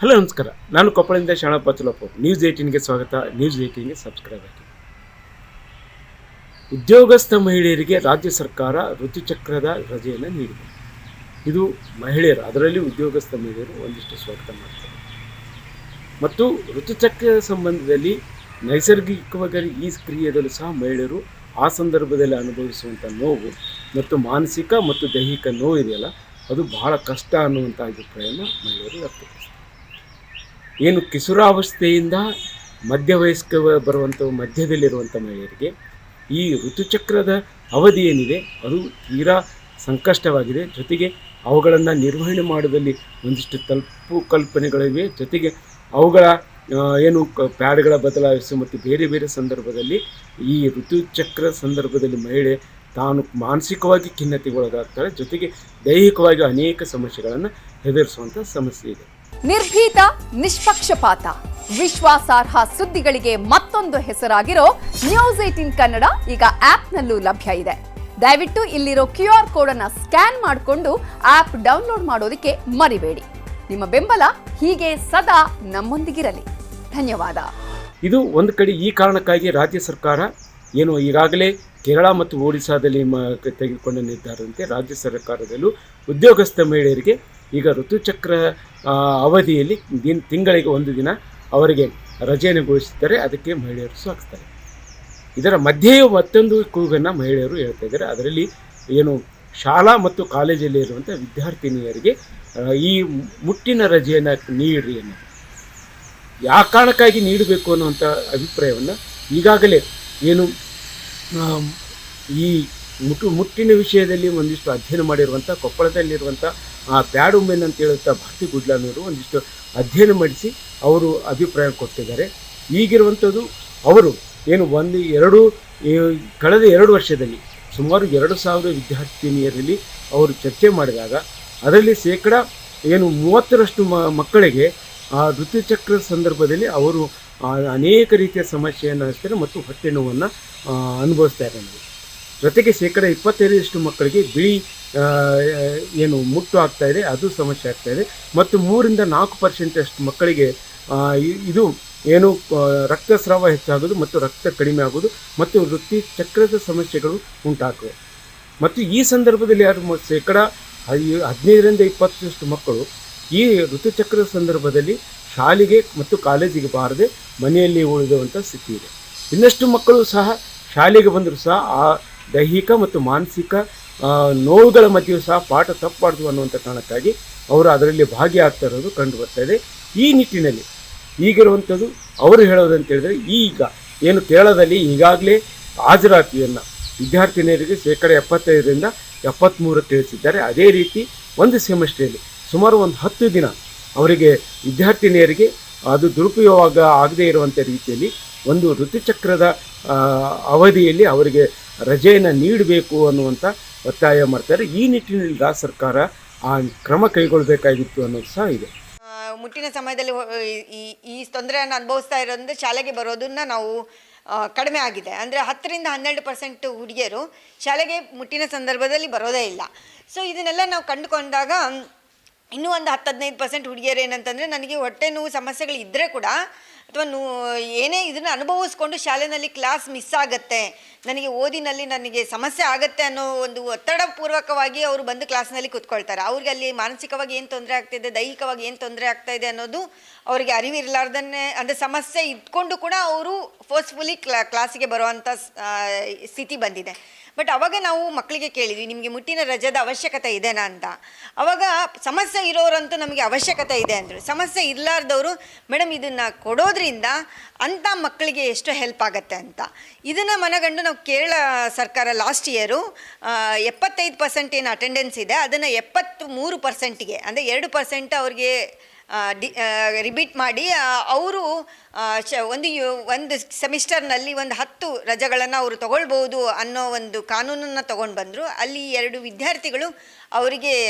Hello, ನಮಸ್ಕಾರ. ನಾನು ಕೊಪ್ಪಳದಿಂದ Shanappa ಚಲಪ್ಪ news ಏಯ್ಟೀನ್ಗೆ ಸ್ವಾಗತ. ನ್ಯೂಸ್ ಏಯ್ಟೀನ್ಗೆ ಸಬ್ಸ್ಕ್ರೈಬ್ ಆಗಿ. ಉದ್ಯೋಗಸ್ಥ ಮಹಿಳೆಯರಿಗೆ ರಾಜ್ಯ ಸರ್ಕಾರ ಋತುಚಕ್ರದ ರಜೆಯನ್ನು ನೀಡಿದೆ. ಇದು ಮಹಿಳೆಯರು, ಅದರಲ್ಲಿ ಉದ್ಯೋಗಸ್ಥ ಮಹಿಳೆಯರು ಒಂದಿಷ್ಟು ಸ್ವಾಗತ ಮಾಡ್ತಾರೆ. ಮತ್ತು ಋತುಚಕ್ರದ ಸಂಬಂಧದಲ್ಲಿ ನೈಸರ್ಗಿಕವಾಗಿ ಈ ಕ್ರಿಯೆಯಲ್ಲೂ ಸಹ ಮಹಿಳೆಯರು ಆ ಸಂದರ್ಭದಲ್ಲಿ ಅನುಭವಿಸುವಂಥ ನೋವು ಮತ್ತು ಮಾನಸಿಕ ಮತ್ತು ದೈಹಿಕ ನೋವು ಇದೆಯಲ್ಲ, ಅದು ಬಹಳ ಕಷ್ಟ ಅನ್ನುವಂಥ ಅಭಿಪ್ರಾಯವನ್ನು ಮಹಿಳೆಯರು ವ್ಯಕ್ತಪಡಿಸ್ತಾರೆ. ಏನು ಕಿಶೋರಾವಸ್ಥೆಯಿಂದ ಮಧ್ಯವಯಸ್ಕ ಬರುವಂಥ, ಮಧ್ಯದಲ್ಲಿರುವಂಥ ಮಹಿಳೆಯರಿಗೆ ಈ ಋತುಚಕ್ರದ ಅವಧಿ ಏನಿದೆ, ಅದು ತೀರಾ ಸಂಕಷ್ಟವಾಗಿದೆ. ಜೊತೆಗೆ ಅವುಗಳನ್ನು ನಿರ್ವಹಣೆ ಮಾಡುವಲ್ಲಿ ಒಂದಿಷ್ಟು ತಲುಪು ಕಲ್ಪನೆಗಳಿವೆ. ಜೊತೆಗೆ ಅವುಗಳ ಏನು ಪ್ಯಾಡ್ಗಳ ಬದಲಾಯಿಸು ಮತ್ತು ಬೇರೆ ಬೇರೆ ಸಂದರ್ಭದಲ್ಲಿ ಈ ಋತುಚಕ್ರ ಸಂದರ್ಭದಲ್ಲಿ ಮಹಿಳೆ ತಾನು ಮಾನಸಿಕವಾಗಿ ಖಿನ್ನತೆಗೊಳಗಾಗ್ತಾಳೆ ಜೊತೆಗೆ ದೈಹಿಕವಾಗಿ ಅನೇಕ ಸಮಸ್ಯೆಗಳನ್ನು ಎದುರಿಸುವಂಥ ಸಮಸ್ಯೆ ಇದೆ. ನಿರ್ಭೀತ, ನಿಷ್ಪಕ್ಷಪಾತ. ವಿಶ್ವಾಸಾರ್ಹ ಸುದ್ದಿಗಳಿಗೆ ಮತ್ತೊಂದು ಹೆಸರಾಗಿರೋ ನ್ಯೂಸ್ ಏಟಿನ್ ಕನ್ನಡ ಈಗ ಆಪ್ನಲ್ಲೂ ಲಭ್ಯ ಇದೆ. ದಯವಿಟ್ಟು ಇಲ್ಲಿರೋ ಕ್ಯೂ ಆರ್ ಕೋಡ್ ಅನ್ನ ಸ್ಕ್ಯಾನ್ ಮಾಡಿಕೊಂಡು ಆಪ್ ಡೌನ್ಲೋಡ್ ಮಾಡೋದಕ್ಕೆ ಮರಿಬೇಡಿ. ನಿಮ್ಮ ಬೆಂಬಲ ಹೀಗೆ ಸದಾ ನಮ್ಮೊಂದಿಗಿರಲಿ. ಧನ್ಯವಾದ. ಇದು ಒಂದು ಕಡೆ ಈ ಕಾರಣಕ್ಕಾಗಿ ರಾಜ್ಯ ಸರ್ಕಾರ ಏನು ಈಗಾಗಲೇ ಕೇರಳ ಮತ್ತು ಒಡಿಶಾದಲ್ಲಿ ತೆಗೆದುಕೊಂಡ ನಿರ್ಧಾರದಂತೆ ರಾಜ್ಯ ಸರ್ಕಾರದಲ್ಲೂ ಉದ್ಯೋಗಸ್ಥ ಮಹಿಳೆಯರಿಗೆ ಈಗ ಋತುಚಕ್ರ ಅವಧಿಯಲ್ಲಿ ದಿನ, ತಿಂಗಳಿಗೆ ಒಂದು ದಿನ ಅವರಿಗೆ ರಜೆಯನ್ನು ಘೋಷಿಸಿದ್ದಾರೆ ಅದಕ್ಕೆ ಮಹಿಳೆಯರು ಸಾಕ್ತಾರೆ ಇದರ ಮಧ್ಯೆಯೂ ಮತ್ತೊಂದು ಕೂಗನ್ನು ಮಹಿಳೆಯರು ಹೇಳ್ತಾ ಇದ್ದಾರೆ. ಅದರಲ್ಲಿ ಏನು ಶಾಲಾ ಮತ್ತು ಕಾಲೇಜಲ್ಲಿ ಇರುವಂಥ ವಿದ್ಯಾರ್ಥಿನಿಯರಿಗೆ ಈ ಮುಟ್ಟಿನ ರಜೆಯನ್ನು ನೀಡ್ರಿ ಅನ್ನೋದು. ಯಾವ ಕಾರಣಕ್ಕಾಗಿ ನೀಡಬೇಕು ಅನ್ನುವಂಥ ಅಭಿಪ್ರಾಯವನ್ನು ಈಗಾಗಲೇ ಏನು ಈ ಮುಟ್ಟು, ಮುಟ್ಟಿನ ವಿಷಯದಲ್ಲಿ ಒಂದಿಷ್ಟು ಅಧ್ಯಯನ ಮಾಡಿರುವಂಥ, ಕೊಪ್ಪಳದಲ್ಲಿರುವಂಥ ಆ ಬ್ಯಾಡ್ ವುಮೆನ್ ಅಂತ ಹೇಳುತ್ತಾ ಭಕ್ತಿ ಗುಡ್ಲಾನವರು ಒಂದಿಷ್ಟು ಅಧ್ಯಯನ ಮಾಡಿಸಿ ಅವರು ಅಭಿಪ್ರಾಯ ಕೊಟ್ಟಿದ್ದಾರೆ. ಈಗಿರುವಂಥದ್ದು ಅವರು ಏನು ಒಂದು, ಎರಡು ಕಳೆದ ಎರಡು ವರ್ಷದಲ್ಲಿ ಸುಮಾರು ಎರಡು ಸಾವಿರ ವಿದ್ಯಾರ್ಥಿನಿಯರಲ್ಲಿ ಅವರು ಚರ್ಚೆ ಮಾಡಿದಾಗ ಅದರಲ್ಲಿ ಶೇಕಡ ಏನು ಮೂವತ್ತರಷ್ಟು ಮಕ್ಕಳಿಗೆ ಆ ಋತುಚಕ್ರ ಸಂದರ್ಭದಲ್ಲಿ ಅವರು ಅನೇಕ ರೀತಿಯ ಸಮಸ್ಯೆಯನ್ನು ಹಚ್ತಾರೆ ಮತ್ತು ಹೊಟ್ಟೆ ನೋವನ್ನು ಅನುಭವಿಸ್ತಾ ಇದ್ದಾರೆ. ಜೊತೆಗೆ ಶೇಕಡ ಇಪ್ಪತ್ತೈದರಷ್ಟು ಮಕ್ಕಳಿಗೆ ಬಿಳಿ ಏನು ಮುಟ್ಟು ಆಗ್ತಾ ಇದೆ, ಅದು ಸಮಸ್ಯೆ ಆಗ್ತಾ ಇದೆ. ಮತ್ತು ಮೂರಿಂದ ನಾಲ್ಕು ಪರ್ಸೆಂಟಷ್ಟು ಮಕ್ಕಳಿಗೆ ಇದು ಏನು ರಕ್ತಸ್ರಾವ ಹೆಚ್ಚಾಗೋದು ಮತ್ತು ರಕ್ತ ಕಡಿಮೆ ಆಗೋದು ಮತ್ತು ವೃತ್ತಿ ಚಕ್ರದ ಸಮಸ್ಯೆಗಳು ಉಂಟಾಗುವೆ ಮತ್ತು ಈ ಸಂದರ್ಭದಲ್ಲಿ ಯಾರು ಶೇಕಡ ಹದಿನೈದರಿಂದ ಇಪ್ಪತ್ತರಷ್ಟು ಮಕ್ಕಳು ಈ ಋತುಚಕ್ರದ ಸಂದರ್ಭದಲ್ಲಿ ಶಾಲೆಗೆ ಮತ್ತು ಕಾಲೇಜಿಗೆ ಬಾರದೆ ಮನೆಯಲ್ಲಿ ಉಳಿದುವಂಥ ಸ್ಥಿತಿ ಇದೆ. ಇನ್ನಷ್ಟು ಮಕ್ಕಳು ಸಹ ಶಾಲೆಗೆ ಬಂದರೂ ಸಹ ಆ ದೈಹಿಕ ಮತ್ತು ಮಾನಸಿಕ ನೋವುಗಳ ಮಧ್ಯೆಯೂ ಸಹ ಪಾಠ ತಪ್ಪಬಾರ್ದು ಅನ್ನುವಂಥ ಕಾರಣಕ್ಕಾಗಿ ಅವರು ಅದರಲ್ಲಿ ಭಾಗಿಯಾಗ್ತಾ ಇರೋದು ಕಂಡು ಬರ್ತಾ ಇದೆ. ಈ ನಿಟ್ಟಿನಲ್ಲಿ ಈಗಿರುವಂಥದ್ದು ಅವರು ಹೇಳೋದಂತ ಹೇಳಿದ್ರೆ ಈಗ ಏನು ಕೇರಳದಲ್ಲಿ ಈಗಾಗಲೇ ಹಾಜರಾತಿಯನ್ನು ವಿದ್ಯಾರ್ಥಿನಿಯರಿಗೆ ಶೇಕಡ ಎಪ್ಪತ್ತೈದರಿಂದ ಎಪ್ಪತ್ತ್ಮೂರು ತಿಳಿಸಿದ್ದಾರೆ. ಅದೇ ರೀತಿ ಒಂದು ಸೆಮಿಸ್ಟ್ರಿಯಲ್ಲಿ ಸುಮಾರು ಒಂದು ಹತ್ತು ದಿನ ಅವರಿಗೆ ವಿದ್ಯಾರ್ಥಿನಿಯರಿಗೆ ಅದು ದುರುಪಯೋಗ ಆಗದೇ ಇರುವಂಥ ರೀತಿಯಲ್ಲಿ ಒಂದು ಋತುಚಕ್ರದ ಅವಧಿಯಲ್ಲಿ ಅವರಿಗೆ ರಜೆಯನ್ನು ನೀಡಬೇಕು ಅನ್ನುವಂಥ ಒತ್ತಾಯ ಮಾಡ್ತಾರೆ. ಈ ನಿಟ್ಟಿನಲ್ಲಿ ರಾಜ್ಯ ಸರ್ಕಾರ ಆ ಕ್ರಮ ಕೈಗೊಳ್ಳಬೇಕಾಗಿತ್ತು ಅನ್ನೋದು ಸಹ ಇದೆ. ಮುಟ್ಟಿನ ಸಮಯದಲ್ಲಿ ಈ- ಈ ತೊಂದರೆಯನ್ನು ಅನುಭವಿಸ್ತಾ ಇರೋದ್ರಿಂದ ಶಾಲೆಗೆ ಬರೋದನ್ನ ನಾವು ಕಡಿಮೆ ಆಗಿದೆ. ಅಂದರೆ ಹತ್ತರಿಂದ ಹನ್ನೆರಡು ಪರ್ಸೆಂಟ್ ಹುಡುಗಿಯರು ಶಾಲೆಗೆ ಮುಟ್ಟಿನ ಸಂದರ್ಭದಲ್ಲಿ ಬರೋದೇ ಇಲ್ಲ. ಸೊ ಇದನ್ನೆಲ್ಲ ನಾವು ಕಂಡುಕೊಂಡಾಗ ಇನ್ನೂ ಒಂದು ಹತ್ತು ಹದಿನೈದು ಪರ್ಸೆಂಟ್ ಹುಡುಗಿಯರು ಏನಂತಂದರೆ ನನಗೆ ಹೊಟ್ಟೆ ನೋವು ಸಮಸ್ಯೆಗಳು ಇದ್ದರೆ ಕೂಡ ಅಥವಾ ನೋ, ಏನೇ ಇದನ್ನು ಅನುಭವಿಸ್ಕೊಂಡು ಶಾಲೆಯಲ್ಲಿ ಕ್ಲಾಸ್ ಮಿಸ್ ಆಗುತ್ತೆ, ನನಗೆ ಓದಿನಲ್ಲಿ ನನಗೆ ಸಮಸ್ಯೆ ಆಗುತ್ತೆ ಅನ್ನೋ ಒಂದು ಒತ್ತಡಪೂರ್ವಕವಾಗಿ ಅವರು ಬಂದು ಕ್ಲಾಸ್ನಲ್ಲಿ ಕೂತ್ಕೊಳ್ತಾರೆ. ಅವ್ರಿಗೆ ಅಲ್ಲಿ ಮಾನಸಿಕವಾಗಿ ಏನು ತೊಂದರೆ ಆಗ್ತಿದೆ, ದೈಹಿಕವಾಗಿ ಏನು ತೊಂದರೆ ಆಗ್ತಾ ಇದೆ ಅನ್ನೋದು ಅವರಿಗೆ ಅರಿವಿರಲಾರ್ದನ್ನೇ, ಅಂದರೆ ಸಮಸ್ಯೆ ಇಟ್ಕೊಂಡು ಕೂಡ ಅವರು ಫೋರ್ಸ್ಫುಲಿ ಕ್ಲಾ ಕ್ಲಾಸಿಗೆ ಬರುವಂಥ ಸ್ಥಿತಿ ಬಂದಿದೆ. ಬಟ್ ಅವಾಗ ನಾವು ಮಕ್ಕಳಿಗೆ ಕೇಳಿದ್ವಿ, ನಿಮಗೆ ಮುಟ್ಟಿನ ರಜದ ಅವಶ್ಯಕತೆ ಇದೆನಾ ಅಂತ. ಅವಾಗ ಸಮಸ್ಯೆ ಇರೋರಂತೂ ನಮಗೆ ಅವಶ್ಯಕತೆ ಇದೆ ಅಂದರು. ಸಮಸ್ಯೆ ಇರಲಾರ್ದವರು ಮೇಡಮ್ ಇದನ್ನು ಕೊಡೋದ್ರಿಂದ ಅಂಥ ಮಕ್ಕಳಿಗೆ ಎಷ್ಟು ಹೆಲ್ಪ್ ಆಗುತ್ತೆ ಅಂತ. ಇದನ್ನು ಮನಗಂಡು ನಾವು ಕೇರಳ ಸರ್ಕಾರ ಲಾಸ್ಟ್ ಇಯರು ಎಪ್ಪತ್ತೈದು ಪರ್ಸೆಂಟ್ ಏನು ಅಟೆಂಡೆನ್ಸ್ ಇದೆ, ಅದನ್ನು ಎಪ್ಪತ್ತು ಮೂರು ಪರ್ಸೆಂಟಿಗೆ ಅಂದರೆ ಎರಡು ಪರ್ಸೆಂಟ್ ಅವ್ರಿಗೆ ಡಿ ರಿಬೀಟ್ ಮಾಡಿ ಅವರು ಒಂದು ಯು- ಒಂದು ಸೆಮಿಸ್ಟರ್ನಲ್ಲಿ ಒಂದು ಹತ್ತು ರಜೆಗಳನ್ನು ಅವರು ತಗೊಳ್ಬೋದು ಅನ್ನೋ ಒಂದು ಕಾನೂನನ್ನು ತಗೊಂಡು ಬಂದರು. ಅಲ್ಲಿ ಎರಡು ವಿದ್ಯಾರ್ಥಿಗಳು ಅವರಿಗೆ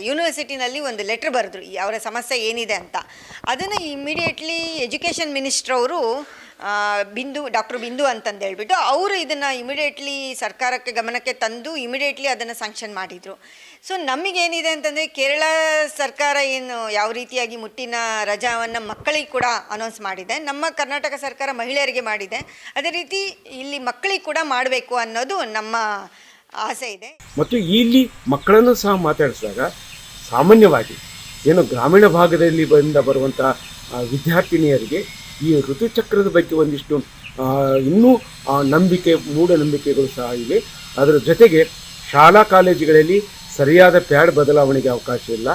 ಯೂನಿವರ್ಸಿಟಿನಲ್ಲಿ ಒಂದು ಲೆಟ್ರ್ ಬರೆದ್ರು ಅವರ ಸಮಸ್ಯೆ ಏನಿದೆ ಅಂತ. ಅದನ್ನು ಇಮಿಡಿಯೇಟ್ಲಿ ಎಜುಕೇಷನ್ ಮಿನಿಸ್ಟ್ರ್ ಅವರು ಆ, ಬಿಂದು, ಡಾಕ್ಟರ್ ಬಿಂದು ಅಂತಂದು ಹೇಳ್ಬಿಟ್ಟು ಅವರು ಇದನ್ನು ಇಮಿಡಿಯೇಟ್ಲಿ ಸರ್ಕಾರಕ್ಕೆ ಗಮನಕ್ಕೆ ತಂದು ಇಮಿಡಿಯೇಟ್ಲಿ ಅದನ್ನು ಸ್ಯಾಂಕ್ಷನ್ ಮಾಡಿದರು. ಸೊ ನಮಗೇನಿದೆ ಅಂತಂದರೆ ಕೇರಳ ಸರ್ಕಾರ ಏನು ಯಾವ ರೀತಿಯಾಗಿ ಮುಟ್ಟಿನ ರಜಾವನ್ನು ಮಕ್ಕಳಿಗೆ ಕೂಡ ಅನೌನ್ಸ್ ಮಾಡಿದೆ. ನಮ್ಮ ಕರ್ನಾಟಕ ಸರ್ಕಾರ ಮಹಿಳೆಯರಿಗೆ ಮಾಡಿದೆ. ಅದೇ ರೀತಿ ಇಲ್ಲಿ ಮಕ್ಕಳಿಗೆ ಕೂಡ ಮಾಡಬೇಕು ಅನ್ನೋದು ನಮ್ಮ ಆಸೆ ಇದೆ. ಮತ್ತು ಇಲ್ಲಿ ಮಕ್ಕಳನ್ನು ಸಹ ಮಾತಾಡಿಸಿದಾಗ ಸಾಮಾನ್ಯವಾಗಿ ಏನು ಗ್ರಾಮೀಣ ಭಾಗದಲ್ಲಿ ಬಂದ ಬರುವಂಥ ವಿದ್ಯಾರ್ಥಿನಿಯರಿಗೆ ಈ ಋತುಚಕ್ರದ ಬಗ್ಗೆ ಒಂದಿಷ್ಟು ಇನ್ನೂ ಆ, ನಂಬಿಕೆ ಮೂಢನಂಬಿಕೆಗಳು ಸಹ ಇವೆ. ಅದರ ಜೊತೆಗೆ ಶಾಲಾ ಕಾಲೇಜುಗಳಲ್ಲಿ ಸರಿಯಾದ ಪ್ಯಾಡ್ ಬದಲಾವಣೆಗೆ ಅವಕಾಶ ಇಲ್ಲ.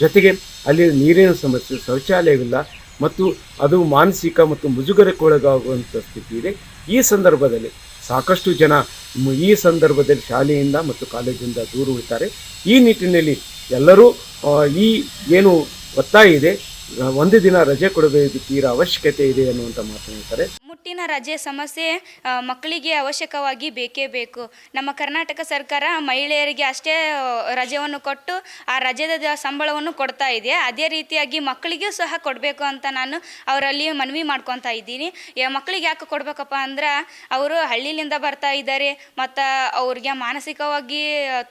ಜೊತೆಗೆ ಅಲ್ಲಿ ನೀರಿನ ಸಮಸ್ಯೆ ಶೌಚಾಲಯವಿಲ್ಲ ಮತ್ತು ಅದು ಮಾನಸಿಕ ಮತ್ತು ಮುಜುಗರಕ್ಕೊಳಗಾಗುವಂಥ ಸ್ಥಿತಿ ಇದೆ. ಈ ಸಂದರ್ಭದಲ್ಲಿ ಸಾಕಷ್ಟು ಜನ ಈ ಸಂದರ್ಭದಲ್ಲಿ ಶಾಲೆಯಿಂದ ಮತ್ತು ಕಾಲೇಜಿಂದ ದೂರ ಉಳಿತಾರೆ. ಈ ನಿಟ್ಟಿನಲ್ಲಿ ಎಲ್ಲರೂ ಈ ಏನು ಒತ್ತಾಯ ಇದೆ ಒಂದು ದಿನ ರಜೆ ಕೊಡಬೇಕು ತೀರಾ ಅವಶ್ಯಕತೆ ಇದೆ ಅನ್ನುವಂಥ ಮಾತನಾಡ್ತಾರೆ ಮುಟ್ಟಿನ ರಜೆ ಸಮಸ್ಯೆ ಮಕ್ಕಳಿಗೆ ಅವಶ್ಯಕವಾಗಿ ಬೇಕೇ ಬೇಕು. ನಮ್ಮ ಕರ್ನಾಟಕ ಸರ್ಕಾರ ಮಹಿಳೆಯರಿಗೆ ಅಷ್ಟೇ ರಜೆಯನ್ನು ಕೊಟ್ಟು, ಆ ರಜೆದ ಸಂಬಳವನ್ನು ಕೊಡ್ತಾ ಇದೆ. ಅದೇ ರೀತಿಯಾಗಿ ಮಕ್ಕಳಿಗೂ ಸಹ ಕೊಡಬೇಕು ಅಂತ ನಾನು ಅವರಲ್ಲಿ ಮನವಿ ಮಾಡ್ಕೊತಾ ಇದ್ದೀನಿ. ಮಕ್ಕಳಿಗೆ ಯಾಕೆ ಕೊಡಬೇಕಪ್ಪ ಅಂದ್ರೆ, ಅವರು ಹಳ್ಳಿಲಿಂದ ಬರ್ತಾ ಇದ್ದಾರೆ, ಮತ್ತು ಅವ್ರಿಗೆ ಮಾನಸಿಕವಾಗಿ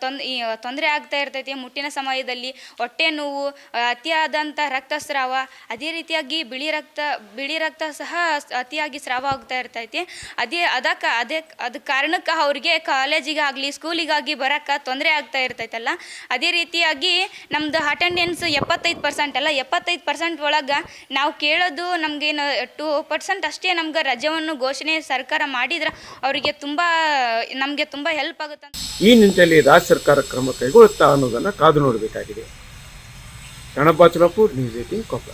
ತೊಂದ್ ತೊಂದರೆ ಆಗ್ತಾ ಇರ್ತೈತಿ. ಮುಟ್ಟಿನ ಸಮಯದಲ್ಲಿ ಹೊಟ್ಟೆ ನೋವು ಅತಿಯಾದಂಥ ರಕ್ತಸ್ರಾವ, ಅದೇ ರೀತಿಯಾಗಿ ಬಿಳಿ ರಕ್ತ ಬಿಳಿ ರಕ್ತ ಸಹ ಅತಿಯಾಗಿ ಸ್ರಾವ ಆಗ್ತಾ ಇರ್ತೈತಿ. ಅದೇ ಅದಕ್ಕೆ ಅದೇ ಅದ ಕಾರಣಕ್ಕೆ ಅವ್ರಿಗೆ ಕಾಲೇಜಿಗಾಗಲಿ, ಸ್ಕೂಲಿಗಾಗಿ ಬರೋಕ್ಕೆ ತೊಂದರೆ ಆಗ್ತಾ ಇರ್ತೈತಲ್ಲ. ಅದೇ ರೀತಿಯಾಗಿ ನಮ್ದು ಅಟೆಂಡೆನ್ಸ್ ಎಪ್ಪತ್ತೈದು ಪರ್ಸೆಂಟ್ ಅಲ್ಲ, ಎಪ್ಪತ್ತೈದು ಪರ್ಸೆಂಟ್ ಒಳಗೆ ನಾವು ಕೇಳೋದು ನಮಗೇನು ಟೂ ಪರ್ಸೆಂಟ್ ಅಷ್ಟೇ ನಮ್ಗೆ ರಜವನ್ನು ಘೋಷಣೆ ಸರ್ಕಾರ ಮಾಡಿದ್ರೆ ಅವರಿಗೆ ತುಂಬ, ನಮಗೆ ತುಂಬ ಹೆಲ್ಪ್ ಆಗುತ್ತೆ. ಈ ನಿಟ್ಟಿನಲ್ಲಿ ರಾಜ್ಯ ಸರ್ಕಾರ ಕ್ರಮ ಕೈಗೊಳ್ಳುತ್ತಾ ಅನ್ನೋದನ್ನು ಕಾದು ನೋಡಬೇಕಾಗಿದೆ. ಕಣಪಾಚಲಪುರ್ ನ್ಯೂಸ್ ಏಟಿನ್ ಕೊಪ್ಪಳ